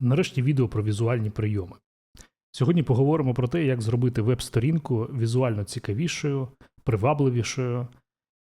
Нарешті відео про візуальні прийоми. Сьогодні поговоримо про те, як зробити веб-сторінку візуально цікавішою, привабливішою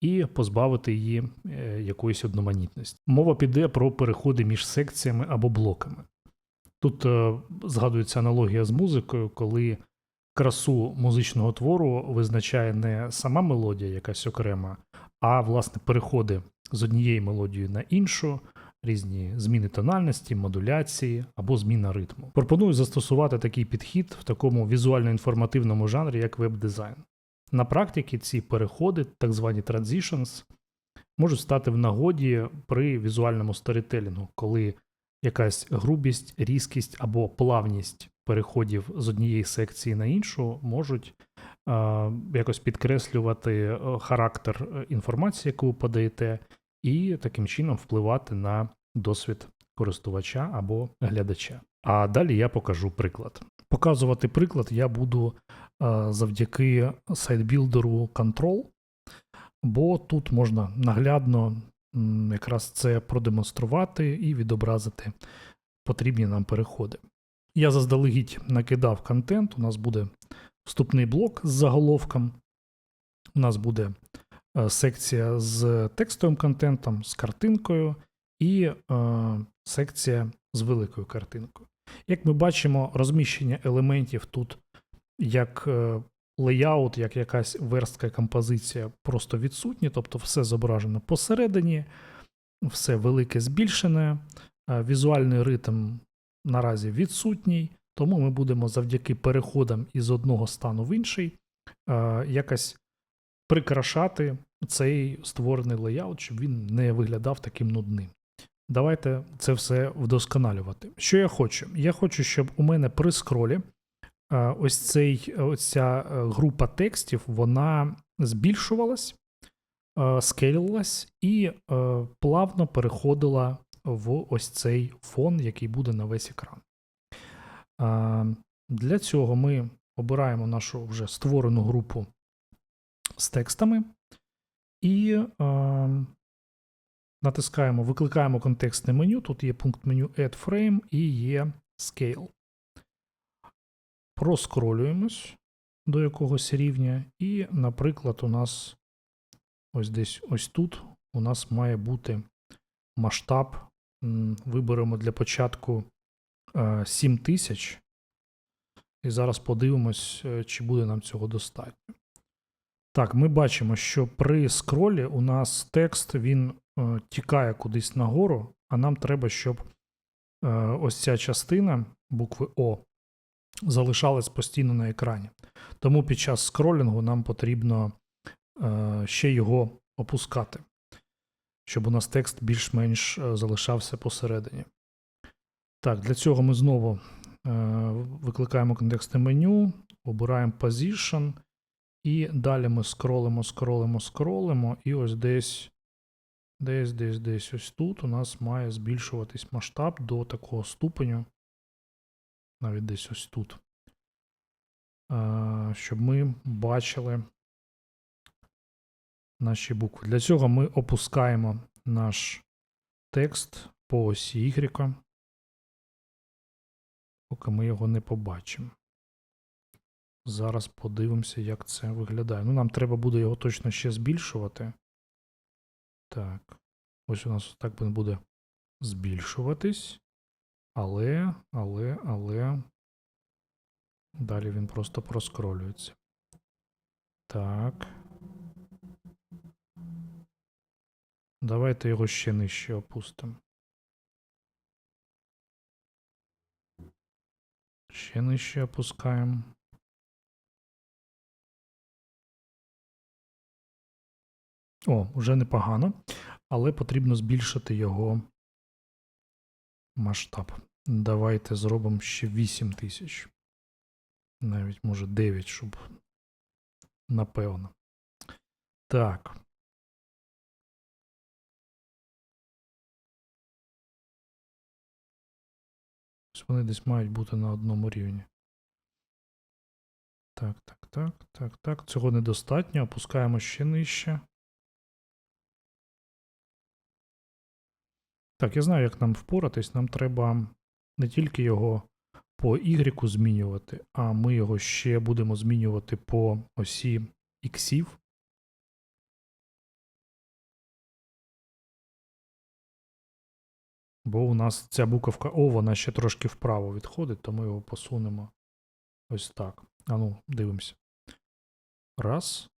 і позбавити її е, якоїсь одноманітності. Мова піде про переходи між секціями або блоками. Тут е, згадується аналогія з музикою, коли красу музичного твору визначає не сама мелодія, якась окрема, а власне переходи з однієї мелодії на іншу, різні зміни тональності, модуляції або зміна ритму. Пропоную застосувати такий підхід в такому візуально-інформативному жанрі, як веб-дизайн. На практиці ці переходи, так звані transitions, можуть стати в нагоді при візуальному сторітелінгу, коли якась грубість, різкість або плавність переходів з однієї секції на іншу можуть е, якось підкреслювати е, характер е, інформації, яку ви подаєте, і таким чином впливати на досвід користувача або глядача. А далі я покажу приклад. Показувати приклад я буду е, завдяки сайтбілдеру Control, бо тут можна наглядно якраз це продемонструвати і відобразити потрібні нам переходи. Я заздалегідь накидав контент. У нас буде вступний блок з заголовком. У нас буде секція з текстовим контентом, з картинкою, і е, секція з великою картинкою. Як ми бачимо, розміщення елементів тут як е, леяут, як якась верстка композиція просто відсутні, тобто все зображено посередині, все велике збільшене, е, візуальний ритм наразі відсутній, тому ми будемо завдяки переходам із одного стану в інший е, якось прикрашати цей створений леяут, щоб він не виглядав таким нудним. Давайте це все вдосконалювати. Що я хочу? Я хочу, щоб у мене при скролі е, ось цей, ось ця е, група текстів вона збільшувалась, е, скейлилась і плавно переходила в ось цей фон, який буде на весь екран. Для цього ми обираємо нашу вже створену групу з текстами і е, натискаємо, викликаємо контекстне меню. Тут є пункт меню Add Frame і є Scale. Проскролюємось до якогось рівня, і, наприклад, у нас ось десь ось тут у нас має бути масштаб. Виберемо для початку е, 7000. І зараз подивимось, е, чи буде нам цього достатньо. Так, ми бачимо, що при скролі у нас текст він е, тікає кудись нагору, а нам треба, щоб е, ось ця частина букви О залишалась постійно на екрані. Тому під час скролінгу нам потрібно е, ще його опускати, щоб у нас текст більш-менш е, залишався посередині. Так, для цього ми знову е, викликаємо контекстне меню, обираємо Position. І далі ми скролимо, скролимо, скролимо, і ось десь, десь, десь, десь ось тут у нас має збільшуватись масштаб до такого ступеню. Навіть десь ось тут. Щоб ми бачили наші букви. Для цього ми опускаємо наш текст по осі Y, поки ми його не побачимо. Зараз подивимося, як це виглядає. Ну, нам треба буде його точно ще збільшувати. Так. Ось у нас так він буде збільшуватись. Але, але, але. Далі він просто проскролюється. Так. Давайте його ще нижче опустимо. Ще нижче опускаємо. О, вже непогано, але потрібно збільшити його масштаб. Давайте зробимо ще 8 тисяч. Навіть може 9, щоб напевно. Так. Вони десь мають бути на одному рівні. Так, так, так, так, так. Цього недостатньо. Опускаємо ще нижче. Так, я знаю, як нам впоратись. Нам треба не тільки його по Y змінювати, а ми його ще будемо змінювати по осі іксів. Бо у нас ця буковка О, вона ще трошки вправо відходить, то ми його посунемо ось так. А ну, дивимося. Раз.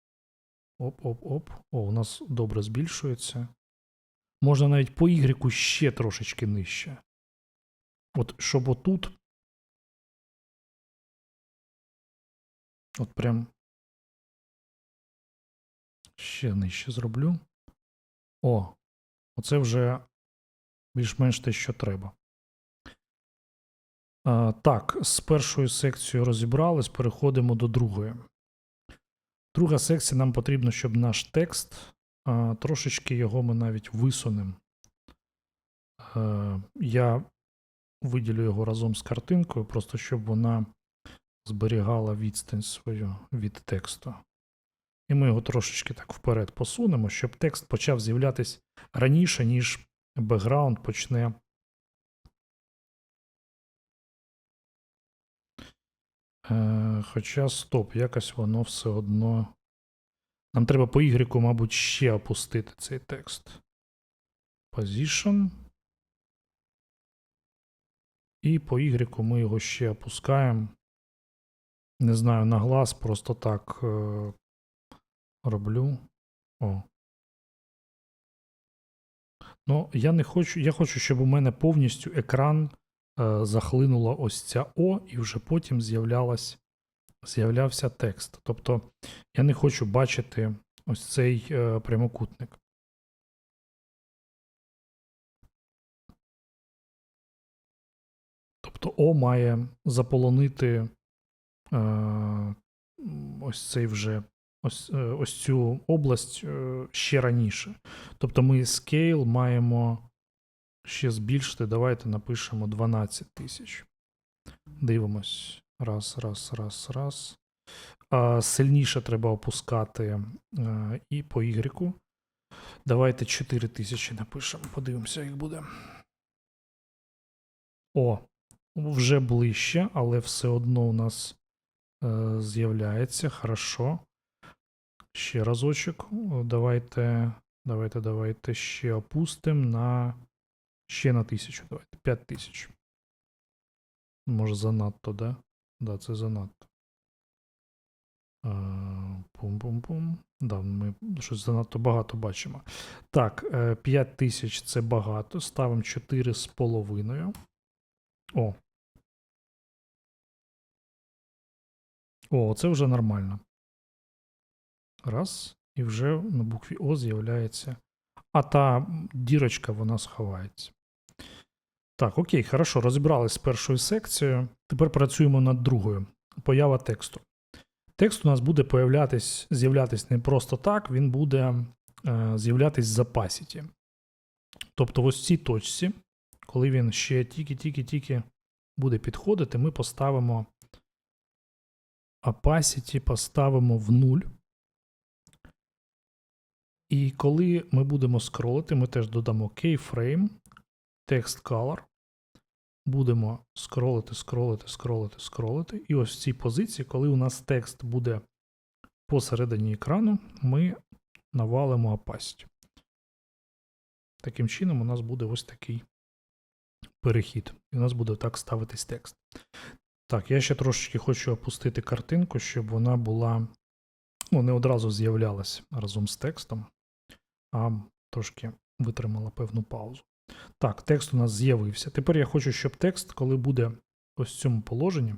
Оп-оп-оп. О, у нас добре збільшується. Можна навіть по Y ще трошечки нижче. От щоб отут. От прям. Ще нижче зроблю. О, оце вже більш-менш те, що треба. А, так, з першою секцією розібрались, переходимо до другої. Друга секція нам потрібно, щоб наш текст трошечки його ми навіть висунемо. Е, я виділю його разом з картинкою, просто щоб вона зберігала відстань свою від тексту. І ми його трошечки так вперед посунемо, щоб текст почав з'являтись раніше, ніж бекграунд почне. Е, Хоча стоп, якось воно все одно. Нам треба по Y, мабуть, ще опустити цей текст. Position. І по Y ми його ще опускаємо. Не знаю, на глаз просто так е, роблю. О. Ну, я не хочу. Я хочу, щоб у мене повністю екран е, захлинула ось ця О, і вже потім з'являлась, з'являвся текст. Тобто я не хочу бачити ось цей е, прямокутник. Тобто О має заполонити е, ось цей вже ось, е, ось цю область е, ще раніше. Тобто ми scale маємо ще збільшити. Давайте напишемо 12 тисяч. Дивимось. Раз, раз, раз, раз. А, Сильніше треба опускати е, і по Y. Давайте 4 тисячі напишемо. Подивимося, як буде. О, вже ближче, але все одно у нас е, з'являється. Хорошо. Ще разочок. Давайте, давайте, давайте ще опустимо на ще на тисячу. Давайте. 5 тисяч. Може, занадто, да? Да, це занадто. Пум-пум-пум. Да, ми щось занадто багато бачимо. Так, 5 тисяч це багато. Ставимо 4 з половиною. О. О, це вже нормально. Раз. І вже на букві О з'являється. А та дірочка вона сховається. Так, окей, хорошо, розібрались з першою секцією. Тепер працюємо над другою. Поява тексту. Текст у нас буде появлятись, з'являтись не просто так, він буде е, з'являтись в запасіті. Тобто, ось в цій точці, коли він ще тільки-тільки-тільки буде підходити, ми поставимо opacity поставимо в 0. І коли ми будемо скролити, ми теж додамо keyframe, text color. Будемо скролити, скролити, скролити, скролити. І ось в цій позиції, коли у нас текст буде посередині екрану, ми навалимо opacity. Таким чином, у нас буде ось такий перехід. І у нас буде так ставитись текст. Так, я ще трошечки хочу опустити картинку, щоб вона була, ну, не одразу з'являлась разом з текстом а трошки витримала певну паузу. Так, текст у нас з'явився. Тепер я хочу, щоб текст, коли буде ось в цьому положенні,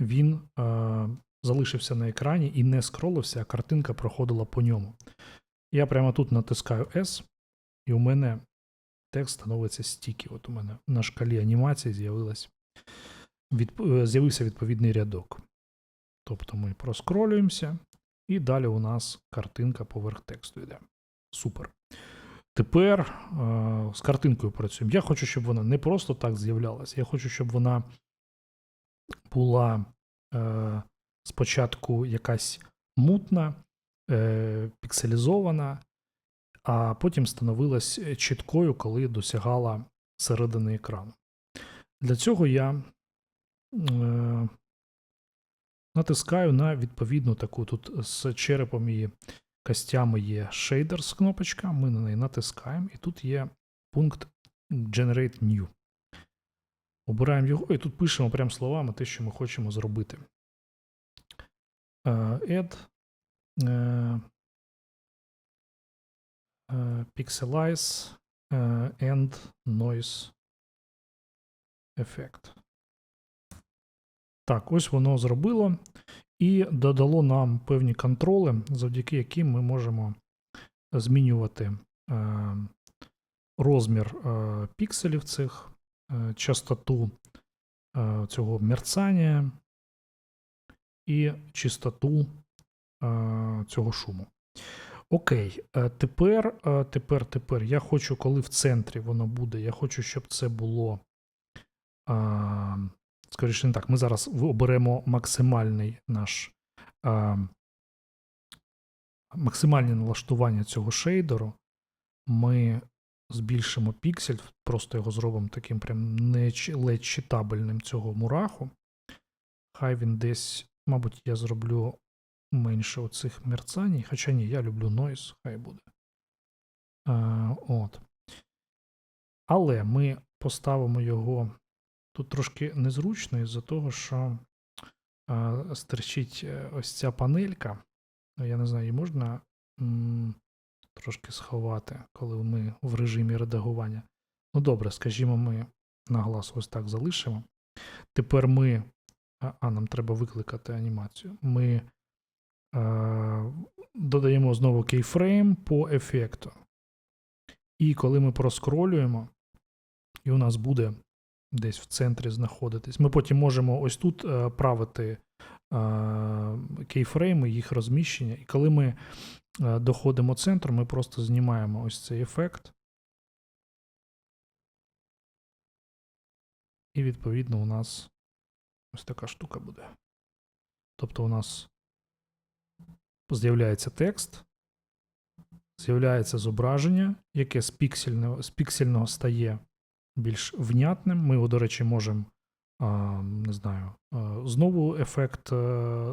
він е, залишився на екрані і не скролився, а картинка проходила по ньому. Я прямо тут натискаю S, і у мене текст становиться стіки. От у мене на шкалі анімації з'явилась, від, е, з'явився відповідний рядок. Тобто ми проскролюємося, і далі у нас картинка поверх тексту йде. Супер. Тепер е, з картинкою працюємо. Я хочу, щоб вона не просто так з'являлася. Я хочу, щоб вона була е, спочатку якась мутна, е, пікселізована, а потім становилась чіткою, коли досягала середини екрану. Для цього я натискаю на відповідну таку тут з черепом і костями є Shaders кнопочка. Ми на неї натискаємо, і тут є пункт Generate New. Обираємо його і тут пишемо прям словами те, що ми хочемо зробити. Е, Add е, е, Pixelize and Noise Effect. Так, ось воно зробило і додало нам певні контроли, завдяки яким ми можемо змінювати е, розмір е, пікселів цих, е, частоту цього мерцання і чистоту цього шуму. Окей, тепер, тепер, тепер я хочу, коли в центрі воно буде, я хочу, щоб це було. Скоріше не так, ми зараз оберемо максимальний наш е, максимальне налаштування цього шейдеру. Ми збільшимо піксель, просто його зробимо таким прям не ледь читабельним цього мураху. Хай він десь, мабуть, я зроблю менше оцих мерцань, хоча ні, я люблю noise, хай буде. Е, от. Але ми поставимо його тут трошки незручно із-за того, що е, стерчить е, ось ця панелька. Ну, Я не знаю, її можна м, трошки сховати, коли ми в режимі редагування. Ну добре, скажімо, ми на глаз ось так залишимо. Тепер ми. А, а нам треба викликати анімацію. Ми е, додаємо знову кейфрейм по ефекту. І коли ми проскролюємо, і у нас буде десь в центрі знаходитись, ми потім можемо ось тут е, правити е, кейфрейми, їх розміщення. І коли ми е, доходимо центру, ми просто знімаємо ось цей ефект. І відповідно у нас ось така штука буде. Тобто у нас з'являється текст, з'являється зображення, яке з піксельного, з піксельного стає більш внятним. Ми його, до речі, можемо, не знаю, знову ефект е,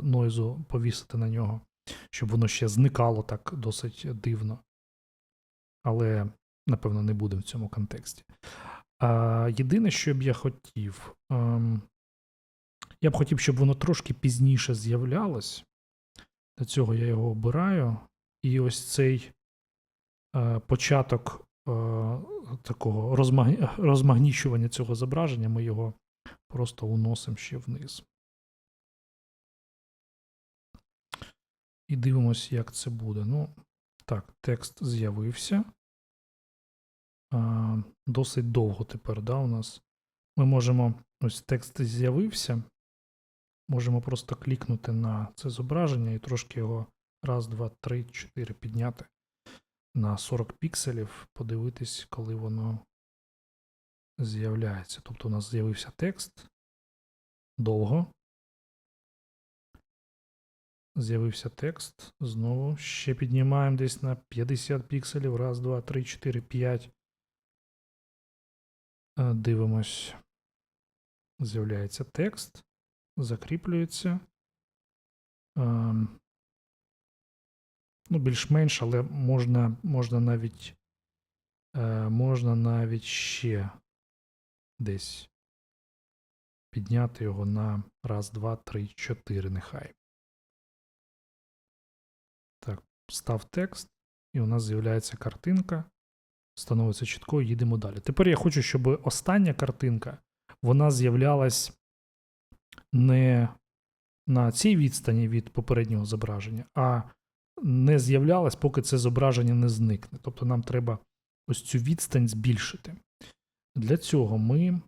нойзу повісити на нього, щоб воно ще зникало так досить дивно. Але, напевно, не буде в цьому контексті. Єдине, що б я хотів, ем, я б хотів, щоб воно трошки пізніше з'являлось. Для цього я його обираю. І ось цей е, початок такого розмаг... розмагнічування цього зображення, ми його просто уносимо ще вниз. І дивимось, як це буде. Ну, так, текст з'явився. Досить довго тепер, да, у нас. Ми можемо, ось текст з'явився. Можемо просто клікнути на це зображення і трошки його раз, два, три, чотири підняти на 40 пікселів, подивитись, коли воно з'являється. Тобто у нас з'явився текст довго. З'явився текст. Знову ще піднімаємо десь на 50 пікселів. Раз, два, три, чотири, п'ять. Е, Дивимось. З'являється текст. Закріплюється. Ну, більш-менш, але можна, можна навіть е, можна навіть ще десь підняти його на раз, два, три, чотири, нехай. Так, став текст, і у нас з'являється картинка. Становиться чітко, їдемо далі. Тепер я хочу, щоб остання картинка вона з'являлась не на цій відстані від попереднього зображення, а не з'являлась, поки це зображення не зникне. Тобто нам треба ось цю відстань збільшити. Для цього ми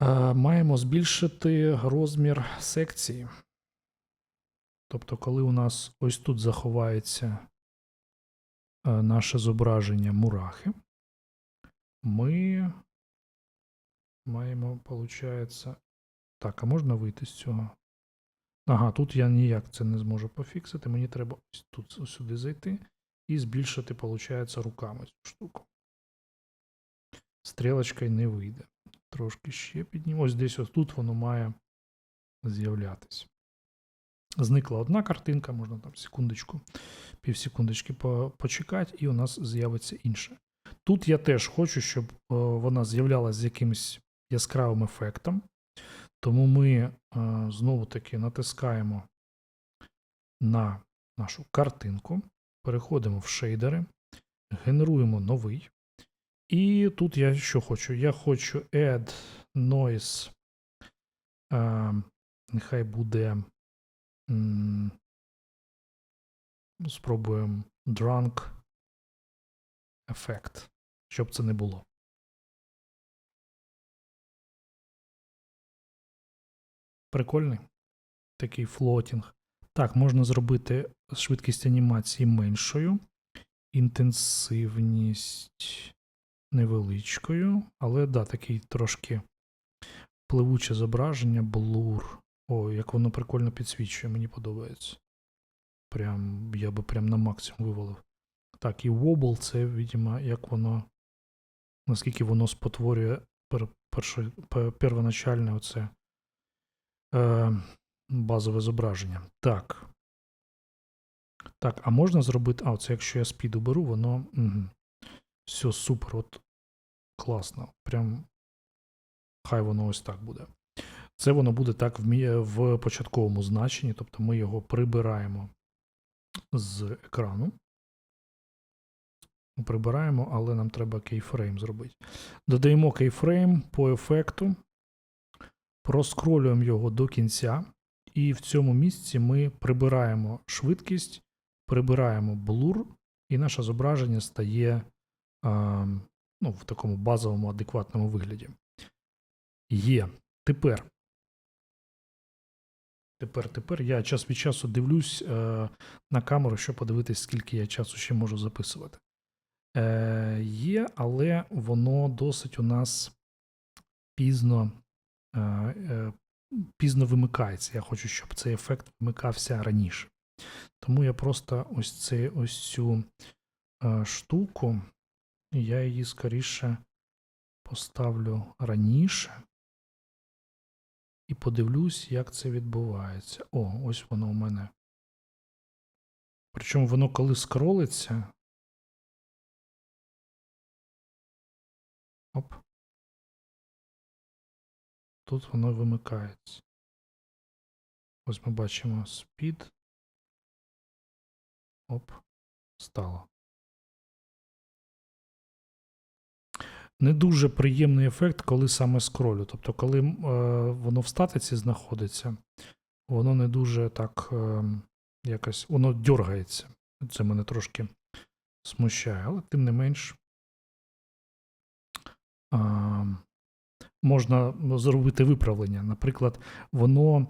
е, маємо збільшити розмір секції. Тобто, коли у нас ось тут заховається е, наше зображення мурахи, ми маємо, виходить. Так, а можна вийти з цього? Ага, тут я ніяк це не зможу пофіксити. Мені треба ось тут сюди зайти і збільшити, виходить, руками цю штуку. Стрілочкою не вийде. Трошки ще підніму. Ось десь ось тут воно має з'являтись. Зникла одна картинка, можна там секундочку, півсекундочки почекати, і у нас з'явиться інша. Тут я теж хочу, щоб е, вона з'являлася з якимось яскравим ефектом. Тому ми е, знову таки натискаємо на нашу картинку, переходимо в шейдери, генеруємо новий. І тут я що хочу? Я хочу add noise. Е, нехай буде. м, Спробуємо drunk effect, щоб це не було. Прикольний такий флотінг. Так, можна зробити швидкість анімації меншою, інтенсивність невеличкою, але да, такий трошки пливуче зображення, блур. О, як воно прикольно підсвічує, мені подобається. Прям, я би прям на максимум вивалив. Так, і wobble це, видимо, як воно. Наскільки воно спотворює пер, перше, пе- первоначальне оце е, базове зображення. Так. Так, а можна зробити. А, це якщо я спід уберу, воно. Угу. Все, супер. От класно. Прям хай воно ось так буде. Це воно буде так в, в початковому значенні, тобто ми його прибираємо з екрану. Прибираємо, але нам треба кейфрейм зробити. Додаємо кейфрейм по ефекту, проскролюємо його до кінця, і в цьому місці ми прибираємо швидкість, прибираємо блур, і наше зображення стає а, ну, в такому базовому адекватному вигляді. Є. Тепер. Тепер, тепер я час від часу дивлюсь е, на камеру, щоб подивитись, скільки я часу ще можу записувати. Е, є, але воно досить у нас пізно, пізно вимикається. Я хочу, щоб цей ефект вмикався раніше. Тому я просто ось, це, ось цю е, штуку, я її скоріше поставлю раніше. І подивлюсь, як це відбувається. О, ось воно у мене. Причому воно коли скролиться. Оп. Тут воно вимикається. Ось ми бачимо speed. Оп, стало. Не дуже приємний ефект, коли саме скролю. Тобто, коли е, воно в статиці знаходиться, воно не дуже так е, якось воно дергається. Це мене трошки смущає, але тим не менш. Е, можна зробити виправлення. Наприклад, воно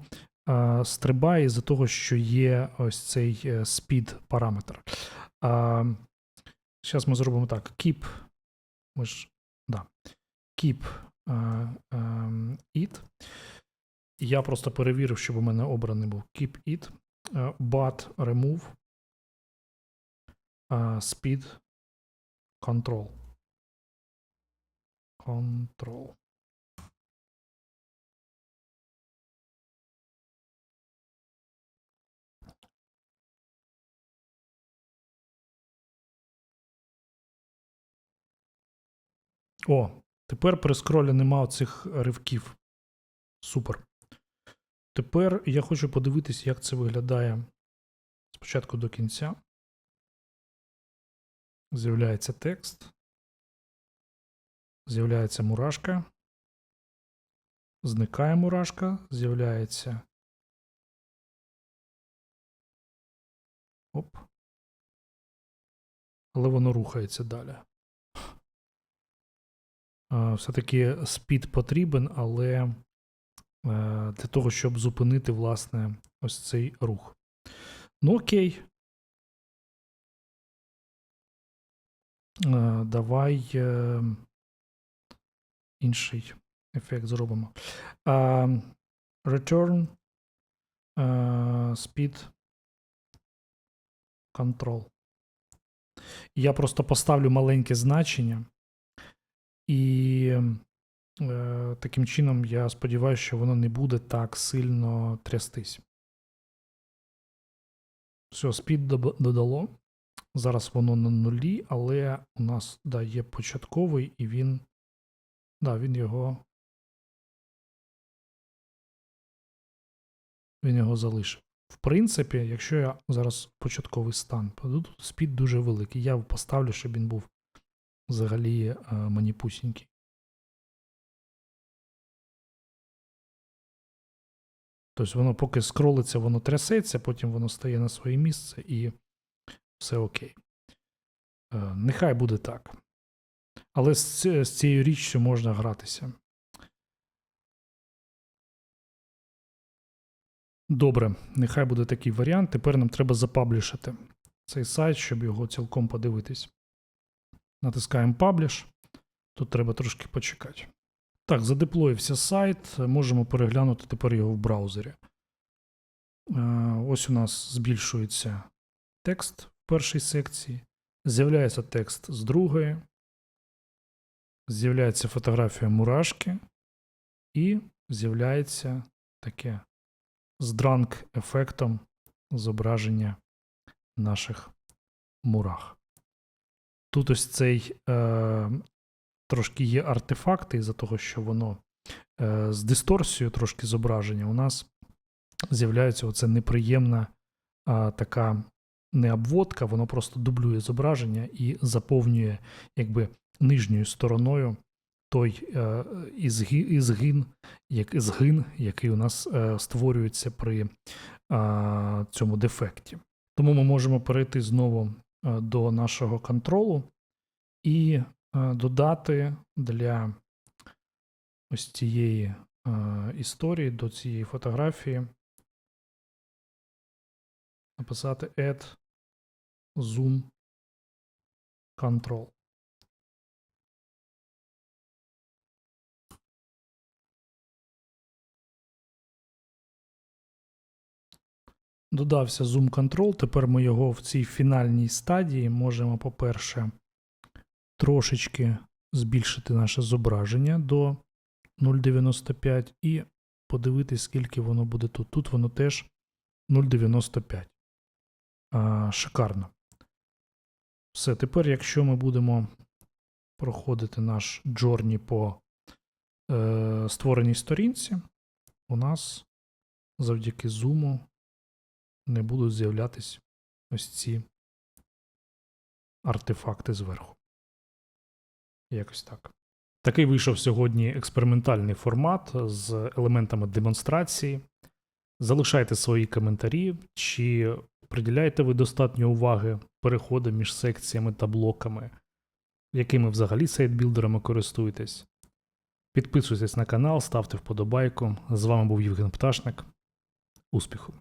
е, стрибає з-за того, що є ось цей е, speed параметр. Е, Зараз ми зробимо так: keep. Ми ж, да, keep е, е, it. Я просто перевірив, щоб у мене обраний був keep it, е, but remove е, speed control. Control. О, тепер при скролі нема цих ривків. Супер. Тепер я хочу подивитись, як це виглядає спочатку до кінця. З'являється текст. З'являється мурашка. Зникає мурашка. З'являється. Оп. Але воно рухається далі. Все-таки спід потрібен, але е, для того, щоб зупинити, власне, ось цей рух. Ну, окей. Е, Давай е, інший ефект зробимо. Return Speed Control. Я просто поставлю маленьке значення. І е, таким чином я сподіваюся, що воно не буде так сильно трястись. Все, спід додало. Зараз воно на нулі, але у нас да, є початковий, і він. Да, він його. Він його залишив. В принципі, якщо я зараз початковий стан, тут спід дуже великий. Я поставлю, щоб він був взагалі е, маніпусінький. Тобто воно поки скролиться, воно трясеться, потім воно стає на своє місце і все окей. Е, Нехай буде так. Але з цією річчю можна гратися. Добре, нехай буде такий варіант. Тепер нам треба запаблішити цей сайт, щоб його цілком подивитись. Натискаємо Publish. Тут треба трошки почекати. Так, задеплоївся сайт. Можемо переглянути тепер його в браузері. Е, Ось у нас збільшується текст в першій секції. З'являється текст з другої. З'являється фотографія мурашки. І з'являється таке з дранк ефектом зображення наших мурах. Тут ось цей е, трошки є артефакти із-за того, що воно е, з дисторсією трошки зображення, у нас з'являється оце неприємна а, така не обводка, воно просто дублює зображення і заповнює якби нижньою стороною той е, ізги, ізгин, як, згин, який у нас е, створюється при е, цьому дефекті. Тому ми можемо перейти знову е, до нашого контролу і е, додати для ось цієї е, історії, до цієї фотографії, написати add zoom control. Додався Zoom Control. Тепер ми його в цій фінальній стадії можемо, по-перше, трошечки збільшити наше зображення до 0,95 і подивитись, скільки воно буде тут. Тут воно теж 0,95. Шикарно. Все, тепер, якщо ми будемо проходити наш джорні по е, створеній сторінці, у нас завдяки зуму не будуть з'являтись ось ці артефакти зверху. Якось так. Такий вийшов сьогодні експериментальний формат з елементами демонстрації. Залишайте свої коментарі, чи приділяєте ви достатньо уваги переходу між секціями та блоками, якими взагалі сайт-білдерами користуєтесь. Підписуйтесь на канал, ставте вподобайку. З вами був Євген Пташник. Успіху!